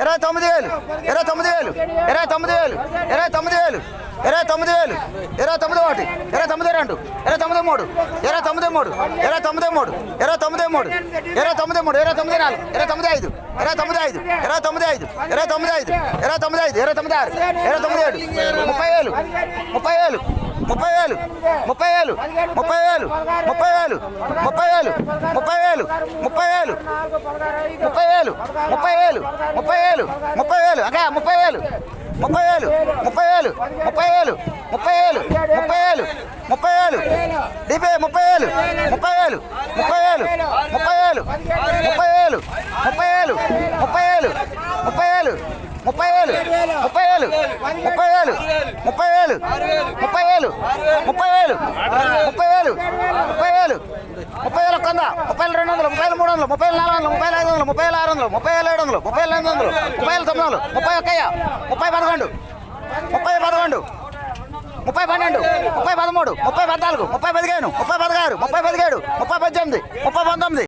ఇరవై తొమ్మిది వేలు ఇరవై తొమ్మిది వేలు ఇరవై తొమ్మిది వేలు ఇరవై తొమ్మిది వేలు ఇరవై తొమ్మిది వేలు ఇరవై తొమ్మిది ఒకటి ఇరవై తొమ్మిది రెండు ఇరవై తొమ్మిది మూడు ఇరవై తొమ్మిది మూడు ఇరవై తొమ్మిది మూడు ఇరవై తొమ్మిది మూడు ఇరవై తొమ్మిది మూడు ఇరవై తొమ్మిది నాలుగు ఇరవై తొమ్మిది ఐదు ఇరవై తొమ్మిది ఐదు ఇరవై తొమ్మిది ఐదు ఇరవై తొమ్మిది ఐదు ఇరవై తొమ్మిది ఐదు ఇరవై తొమ్మిది ఆరు ఇరవై తొమ్మిది ఏడు ముప్పై వేలు ముప్పై వేలు ముప్పై వేలు ముప్పై వేలు ముప్పై వేలు ముప్పై వేలు ముప్పై వేలు ముప్పై వేలు ముప్పై వేలు ముప్పై వేలు ముప్పై వేలు ముప్పై వేలు ముప్పై వేలు అక్క ముప్పై వేలు ముప్పై వేలు ముప్పై వేలు ముప్పై వేలు ముప్పై వేలు ముప్పై వేలు ముప్పై వేలు డిపే ముప్పై వేలు ముప్పై వేలు ముప్పై వేలు ముప్పై వేలు ముప్పై వేలు ముప్పై వేలు ముప్పై వేలు ముప్పై వేలు ముప్పై వేలు ముప్పై వేలు ముప్పై వేలు ముప్పై వేలు ముప్పై వేలు ముప్పై వేలు ముప్పై వేలు ముప్పై వేలు వందలు ముప్పై మూడు వందలు ముప్పై నాలుగు వందలు ముప్పై ఐదు వందలు ముప్పై ఆరు వందలు ముప్పై వేలు ఏడు వందలు ముప్పై ఎనిమిది వందలు ముప్పై తొమ్మిది వందలు ముప్పై ఒక్కయ్య ముప్పై పదకొండు ముప్పై పదకొండు ముప్పై పన్నెండు ముప్పై పదమూడు ముప్పై పద్నాలుగు ముప్పై పదిహేను ముప్పై పదహారు ముప్పై పదిహేడు ముప్పై పద్దెనిమిది ముప్పై పంతొమ్మిది.